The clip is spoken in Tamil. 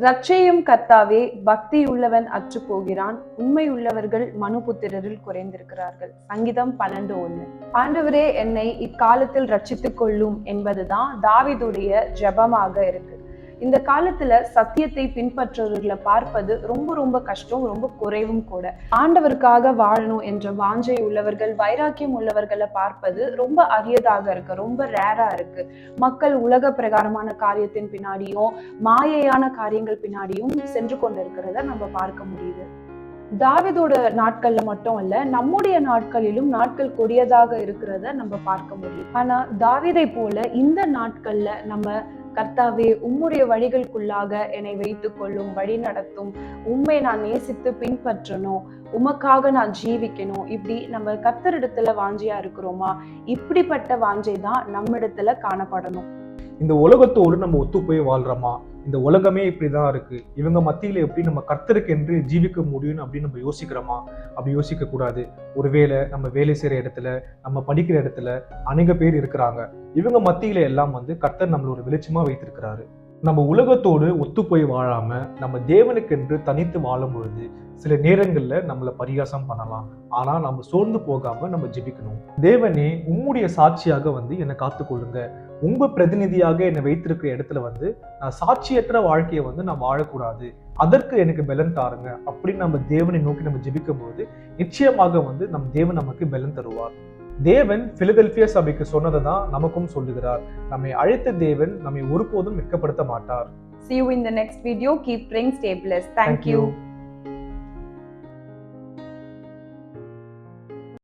ரட்சையும் கர்த்தாவே பக்தியுள்ளவன் அற்று போகிறான் உண்மையுள்ளவர்கள் மனுபுத்திரரில் குறைந்திருக்கிறார்கள். சங்கீதம் பன்னெண்டு ஒண்ணு. ஆண்டவரே என்னை இக்காலத்தில் ரட்சித்துக் கொள்ளும் என்பதுதான் தாவீதுடைய ஜெபமாக இருக்கு. இந்த காலத்துல சத்தியத்தை பின்பற்றுறவர்களை பார்ப்பது ரொம்ப ரொம்ப கஷ்டம் ரொம்ப குறைவும் கூட. ஆண்டவருக்காக வாழணும் என்ற வாஞ்சை உள்ளவர்கள் வைராக்கியம் உள்ளவர்களை பார்ப்பது ரொம்ப அரியதாக இருக்கு ரொம்ப ரேரா இருக்கு. மக்கள் உலக பிரகாரமான காரியத்தின் பின்னாடியும் மாயையான காரியங்கள் பின்னாடியும் சென்று கொண்டிருக்கிறத நம்ம பார்க்க முடியுது. தாவிதோட நாட்கள்ல மட்டும் இல்ல நம்முடைய நாட்களிலும் நாட்கள் கொடியதாக இருக்கிறத நம்ம பார்க்க முடியும். ஆனா தாவிதை போல இந்த நாட்கள்ல நம்ம கர்த்தாவே உம்முடைய வழிகளுக்குள்ளாக என்னை வைத்துக் கொள்ளும் வழி நடத்தும். உண்மை நான் நேசித்து பின்பற்றணும். உமக்காக நான் ஜீவிக்கணும். இப்படி நம்ம கர்த்தரிடத்துல வாஞ்சியா இருக்கிறோமா? இப்படிப்பட்ட வாஞ்சை தான் நம்மிடத்துல காணப்படணும். இந்த உலகத்தோடு நம்ம ஒத்து போய் வாழ்றோமா? இந்த உலகமே இப்படி தான் இருக்கு. இவங்க மத்தியில் எப்படி நம்ம கர்த்தருக்கு என்று ஜீவிக்க முடியும் அப்படின்னு நம்ம யோசிக்கிறோமா? அப்படி யோசிக்க கூடாது. ஒருவேளை நம்ம வேலை செய்கிற இடத்துல நம்ம படிக்கிற இடத்துல அநேக பேர் இருக்கிறாங்க. இவங்க மத்தியில எல்லாம் வந்து கர்த்தர் நம்மளை ஒரு வெளிச்சமாக வைத்திருக்கிறாரு. நம்ம உலகத்தோடு ஒத்து போய் வாழாம நம்ம தேவனுக்கென்று தனித்து வாழும் பொழுது சில நேரங்களில் நம்மளை பரிகாசம் பண்ணலாம். ஆனால் நம்ம சோர்ந்து போகாம நம்ம ஜெபிக்கணும். தேவனே உம்முடைய சாட்சியாக வந்து என்னை காத்துக்கொள்ளுங்க. உங்க பிரதிநிதியாக என்னை வைத்திருக்கிற இடத்துல வந்து நான் சாட்சியற்ற வாழ்க்கையை வந்து நான் வாழக்கூடாது அதற்கு எனக்கு பலன் தாருங்க அப்படின்னு நம்ம தேவனை நோக்கி நம்ம ஜெபிக்கும் போது நிச்சயமாக வந்து நம் தேவன் நமக்கு பலன் தருவார் தேவன் பிலதெல்பியா சபைக்கு சொன்னதை தான் நமக்கும் சொல்லுகிறார் நம்மை அழைத்த தேவன் நம்மை ஒருபோதும் வெட்கப்படுத்த மாட்டார் See you in the next video. Keep praying, stay blessed. Thank, Thank you. you.